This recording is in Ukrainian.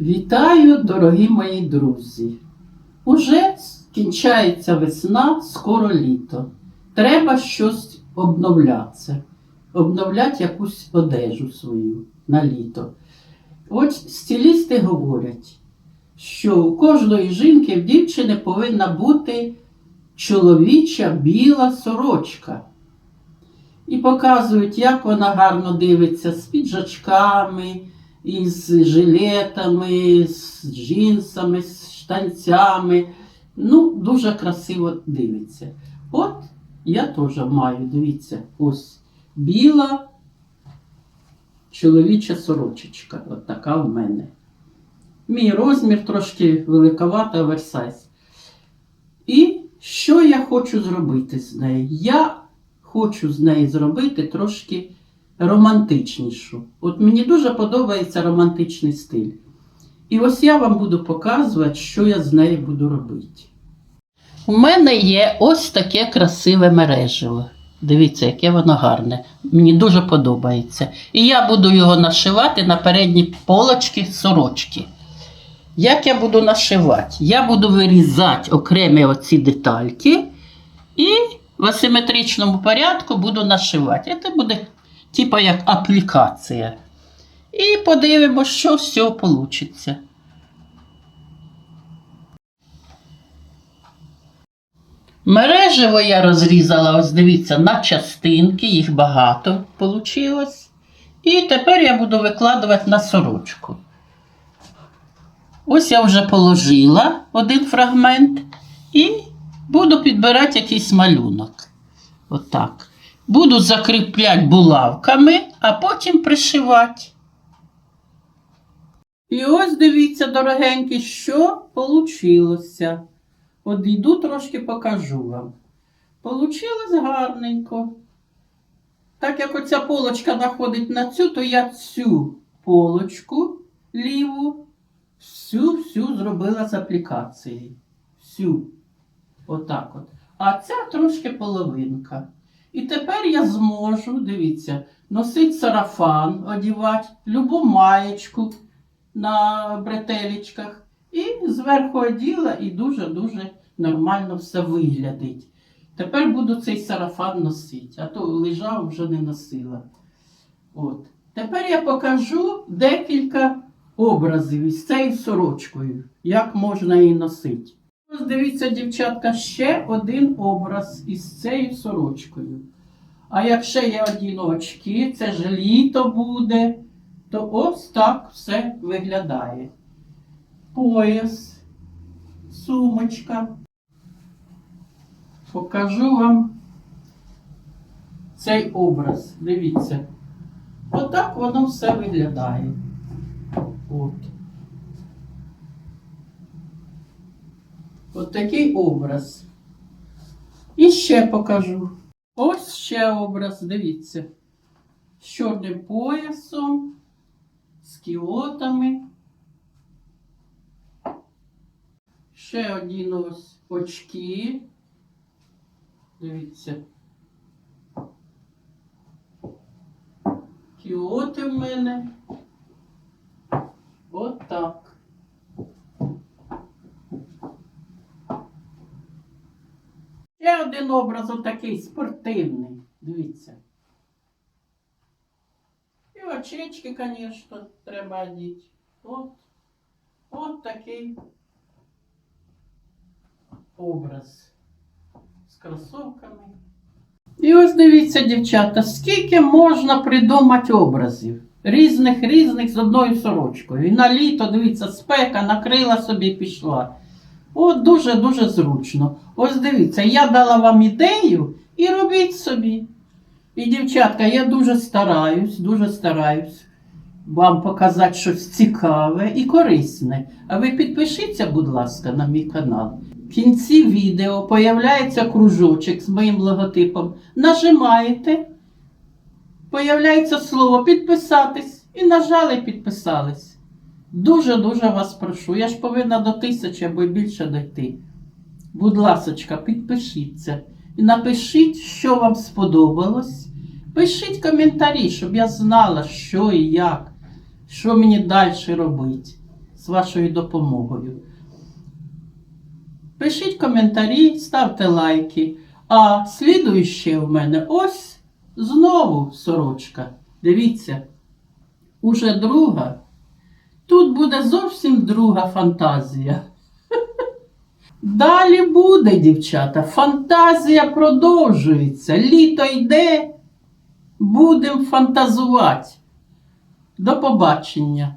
Вітаю, дорогі мої друзі! Уже кінчається весна, скоро літо. Треба щось обновлятися, обновляти якусь одежу свою на літо. От стилісти говорять, що у кожної жінки в дівчини повинна бути чоловіча біла сорочка. І показують, як вона гарно дивиться з піджачками, із жилетами, з джинсами, з штанцями. Ну, дуже красиво дивиться. От я теж маю, дивіться, ось біла чоловіча сорочечка. От така в мене. Мій розмір трошки великовата оверсайз. І що я хочу зробити з нею? Я хочу з неї зробити трошки романтичнішу. От мені дуже подобається романтичний стиль. І ось я вам буду показувати, що я з нею буду робити. У мене є ось таке красиве мережево. Дивіться, яке воно гарне. Мені дуже подобається. І я буду його нашивати на передні полочки сорочки. Як я буду нашивати? Я буду вирізати окремі оці детальки і в асиметричному порядку буду нашивати. Це буде типу як аплікація. І подивимося, що з цього вийде. Мережево я розрізала, ось дивіться, на частинки, їх багато вийшло. І тепер я буду викладувати на сорочку. Ось я вже положила один фрагмент і буду підбирати якийсь малюнок. Отак. Буду закріпляти булавками, а потім пришивати. І ось дивіться, дорогенькі, що вийшло. От йду трошки покажу вам. Получилось гарненько. Так як оця полочка находить на цю, то я цю полочку ліву всю-всю зробила з аплікацією. Всю. Отак от. А ця трошки половинка. І тепер я зможу, дивіться, носити сарафан, одівати, любу маєчку на бретелечках. І зверху оділа і дуже-дуже нормально все виглядить. Тепер буду цей сарафан носити, а то лежав вже не носила. От. Тепер я покажу декілька образів із цією сорочкою, як можна її носити. Ось дивіться, дівчатка, ще один образ із цією сорочкою. А якщо я одіну очки, це ж літо буде, то ось так все виглядає. Пояс, сумочка. Покажу вам цей образ. Дивіться. Отак воно все виглядає. От. От такий образ. І ще покажу. Ось ще образ, дивіться. З чорним поясом, з кіотами. Ще один ось очки. Дивіться. Кіоти в мене. От так. Один образ отакий спортивний. Дивіться. І очечки, звісно, треба одіти. От. От такий образ з кросовками. І ось дивіться, дівчата, скільки можна придумати образів. Різних різних з одною сорочкою. І на літо, дивіться, спека накрила собі пішла. От дуже-дуже зручно. Ось дивіться, я дала вам ідею і робіть собі. І, дівчатка, я дуже стараюсь, дуже стараюсь вам показати щось цікаве і корисне. А ви підпишіться, будь ласка, на мій канал. В кінці відео появляється кружочок з моїм логотипом. Нажимаєте, появляється слово підписатись і нажали підписались. Дуже-дуже вас прошу. Я ж повинна до тисячі або більше дойти. Будь ласочка, підпишіться і напишіть, що вам сподобалось. Пишіть коментарі, щоб я знала, що і як, що мені далі робити. з вашою допомогою. Пишіть коментарі, ставте лайки. А слідуюче в мене ось знову сорочка. Дивіться, уже друга. Тут буде зовсім друга фантазія. Далі буде, дівчата. Фантазія продовжується. Літо йде. Будемо фантазувати. До побачення.